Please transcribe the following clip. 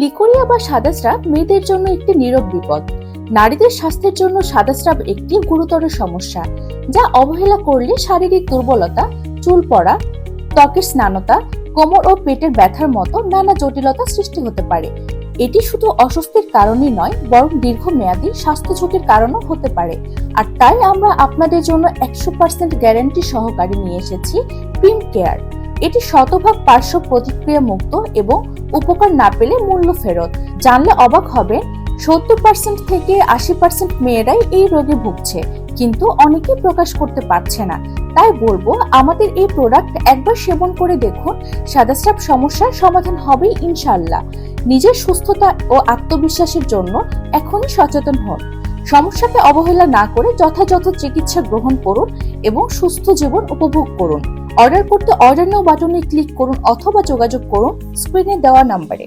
Leucorrhoea বা সাদা shrub মেয়েদের জন্য একটি নীরব বিপদ। নারীদের স্বাস্থ্যের জন্য সাদা স্রাব একটি গুরুতর সমস্যা, যা অবহেলা করলে শারীরিক দুর্বলতা, চুল পড়া, ত্বকের স্নানতা, কোমর ও পেটের ব্যথার মতো নানা জটিলতা সৃষ্টি হতে পারে। এটি শুধু অস্বস্তির কারণই নয়, বরং দীর্ঘমেয়াদী স্বাস্থ্য ঝুঁকির কারণও হতে পারে। আর তাই আমরা আপনাদের জন্য একশো পার্সেন্ট গ্যারান্টি সহকারে নিয়ে এসেছি প্রিম কেয়ার। এটি শতভাগ পার্শ্ব প্রতিক্রিয়া মুক্ত এবং উপকার না পেলে মূল্য ফেরত। জানলে অবাক হবেন সত্তর পার্সেন্ট থেকে আশি পার্সেন্ট মেয়েরাই এই রোগে ভুগছে, কিন্তু অনেকেই প্রকাশ করতে পারছে না। তাই বলব, আমাদের এই প্রোডাক্ট একবার সেবন করে দেখুন সাদাস্রাব সমস্যার সমাধান হবেই ইনশাল্লাহ নিজের সুস্থতা ও আত্মবিশ্বাসের জন্য এখনই সচেতন হন। সমস্যাকে অবহেলা না করে যথাযথ চিকিৎসা গ্রহণ করুন এবং সুস্থ জীবন উপভোগ করুন। অর্ডার করতে অর্ডার নাও বাটনে ক্লিক করুন অথবা যোগাযোগ করুন স্ক্রিনে দেওয়া নাম্বারে।